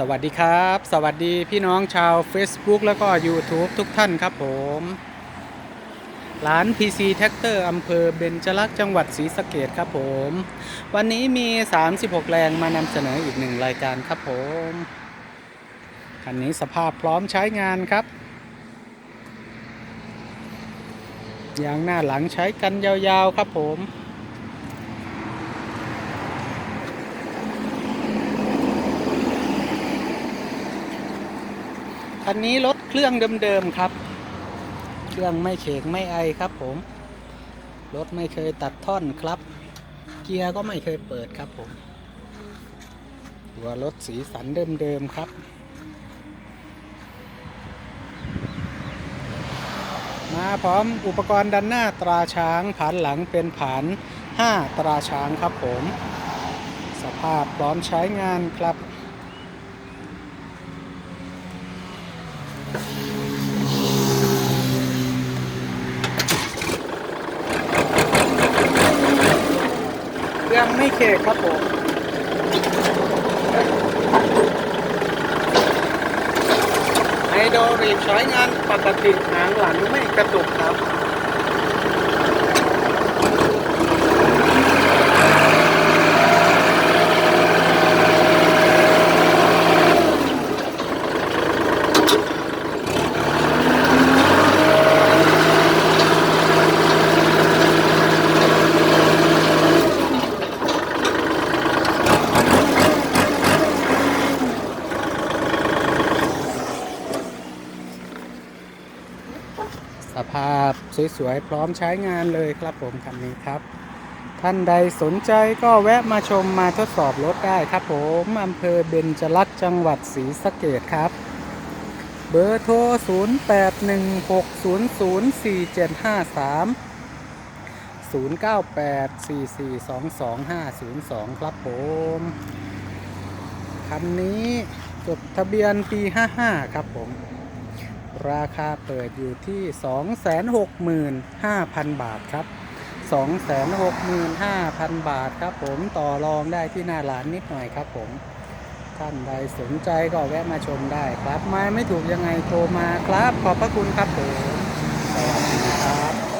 สวัสดีครับ สวัสดีพี่น้องชาว Facebook แล้วก็ YouTube ทุกท่านครับผม ร้าน PC Tractor อำเภอเบญจลักษณ์จังหวัดศรีสะเกดครับผม วันนี้มี 36 แรงมานำเสนออีกหนึ่งรายการครับผม คันนี้สภาพพร้อมใช้งานครับ ยางหน้าหลังใช้กันยาวๆครับผม คันนี้รถเครื่องเดิมๆครับ เครื่องไม่เขกไม่ไอครับผม รถไม่เคยตัดท่อนครับ เกียร์ก็ไม่เคยเปิดครับผม ตัวรถสีสันเดิมๆครับ มาพร้อมอุปกรณ์ดันหน้าตราช้างผานหลังเป็นผาน 5 ตราช้างครับผม สภาพพร้อมใช้งานครับ ยังไม่เคกครับผมไฮโดรลิกใช้งานปกติหางหลังไม่กระตุกครับ สภาพสวยๆพร้อมใช้งานเลยครับผมคันนี้ครับ ท่านใดสนใจก็แวะมาชมมาทดสอบรถได้ครับผมอำเภอเบญจลักษณ์จังหวัดศรีสะเกดครับ เบอร์โทร 0816004753 0984422502 ครับผมคันนี้จดทะเบียนปี 55 ครับผม ราคาเปิดอยู่ที่ 265,000 บาทครับ 265,000 บาทครับผมต่อรองได้ที่หน้าร้านนิดหน่อยครับผม ท่านใดสนใจก็แวะมาชมได้ครับ มาไม่ถูกยังไงโทรมาครับ ขอบพระคุณครับผม สวัสดีครับ